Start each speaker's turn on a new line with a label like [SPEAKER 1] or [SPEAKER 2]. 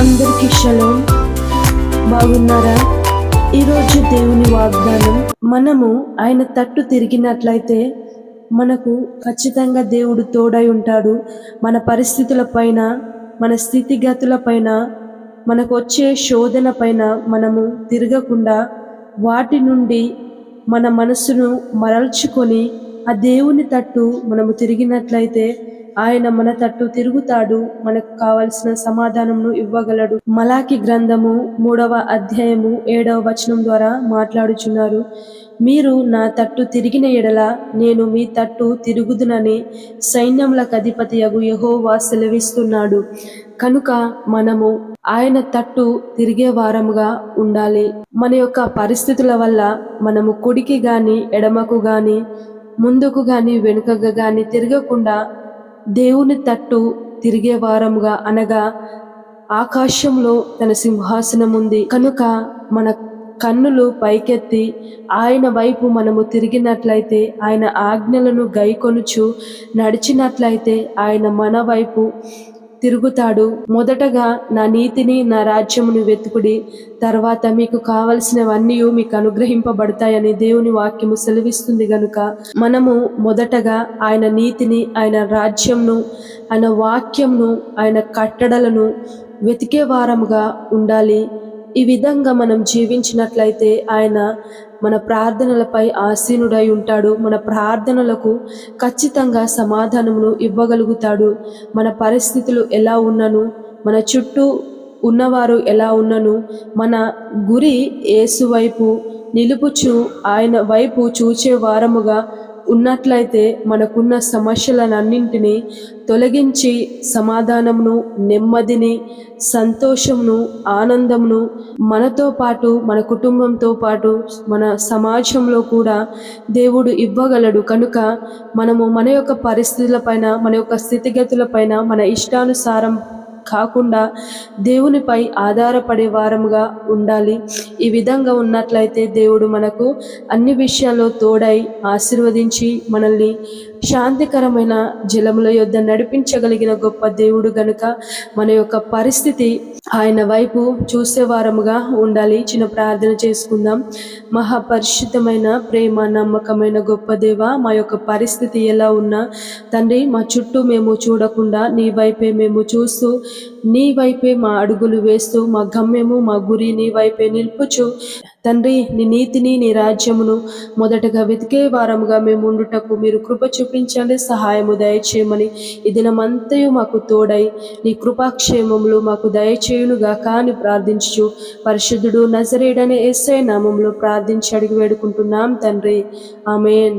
[SPEAKER 1] అందరికీ షలోం. బాగున్నారా? ఈరోజు దేవుని వాగ్దానం. మనము ఆయన తట్టు తిరిగినట్లయితే మనకు ఖచ్చితంగా దేవుడు తోడై ఉంటాడు. మన పరిస్థితుల పైన మన స్థితిగతుల పైన మనకు వచ్చే శోధన పైన మనము తిరగకుండా వాటి నుండి మన మనసును మరల్చుకొని ఆ దేవుని తట్టు మనము తిరిగినట్లయితే ఆయన మన తట్టు తిరుగుతాడు మనకు కావలసిన సమాధానంను ఇవ్వగలడు. మలాకి గ్రంథము మూడవ అధ్యాయము ఏడవ వచనం ద్వారా మాట్లాడుచున్నారు. మీరు నా తట్టు తిరిగిన ఎడల నేను మీ తట్టు తిరుగుదునని సైన్యములకు అధిపతి యగు యహోవా సెలవిస్తున్నాడు. కనుక మనము ఆయన తట్టు తిరిగే వారముగా ఉండాలి. మన యొక్క పరిస్థితుల వల్ల మనము కుడికి గాని ఎడమకు గాని ముందుకు గాని వెనుకకు గాని తిరగకుండా దేవుని తట్టు తిరిగే వారముగా అనగా ఆకాశంలో తన సింహాసనం ఉంది కనుక మన కన్నులు పైకెత్తి ఆయన వైపు మనము తిరిగినట్లయితే ఆయన ఆజ్ఞలను గైకొనుచు నడిచినట్లయితే ఆయన మన వైపు తిరుగుతాడు. మొదటగా నా నీతిని నా రాజ్యమును వెతుకుడి. తర్వాత మీకు కావలసినవన్నీ మీకు అనుగ్రహింపబడతాయని దేవుని వాక్యము సెలవిస్తుంది గనుక మనము మొదటగా ఆయన నీతిని ఆయన రాజ్యంను ఆయన వాక్యంను ఆయన కట్టడలను వెతికే వారముగా ఉండాలి. ఈ విధంగా మనం జీవించినట్లయితే ఆయన మన ప్రార్థనలపై ఆసీనుడై ఉంటాడు. మన ప్రార్థనలకు ఖచ్చితంగా సమాధానమును ఇవ్వగలుగుతాడు. మన పరిస్థితులు ఎలా ఉన్నను మన చుట్టూ ఉన్నవారు ఎలా ఉన్నను మన గురి యేసు వైపు నిలుపుచు ఆయన వైపు చూచే వారముగా ఉన్నట్లయితే మనకున్న సమస్యలనన్నింటినీ తొలగించి సమాధానమును నెమ్మదిని సంతోషమును ఆనందమును మనతో పాటు మన కుటుంబంతో పాటు మన సమాజంలో కూడా దేవుడు ఇవ్వగలడు. కనుక మనము మన యొక్క పరిస్థితులపైన మన యొక్క స్థితిగతులపైన మన ఇష్టానుసారం కాకుండా దేవునిపై ఆధారపడే వారముగా ఉండాలి. ఈ విధంగా ఉన్నట్లయితే దేవుడు మనకు అన్ని విషయాల్లో తోడై ఆశీర్వదించి మనల్ని శాంతికరమైన జలముల యొద్ద నడిపించగలిగిన గొప్ప దేవుడు గనుక మన యొక్క పరిస్థితి ఆయన వైపు చూసే వారముగా ఉండాలి. చిన్న ప్రార్థన చేసుకుందాం. మహాపరిశుద్ధమైన ప్రేమ నమ్మకమైన గొప్ప దేవ మా యొక్క పరిస్థితి ఎలా ఉన్నా తండ్రి మా చుట్టూ మేము చూడకుండా నీ వైపే మేము చూస్తూ నీ వైపే మా అడుగులు వేస్తూ మా గమ్యము మా గురి నీ వైపే నిలుపుచు. తండ్రి నీ నీతిని నీ రాజ్యమును మొదటగా వెతికే వారముగా మేము ఉండుటకు మీరు కృప చూపించండి సహాయము దయచేయమని ఈ దినమంతయు మాకు తోడై నీ కృపాక్షేమములు మాకు దయచేయునుగా కాని ప్రార్థించు పరిశుద్ధుడు నజరేడనే ఎస్ఐ నామంలో ప్రార్థించి అడిగి వేడుకుంటున్నాం తండ్రి. ఆమెన్.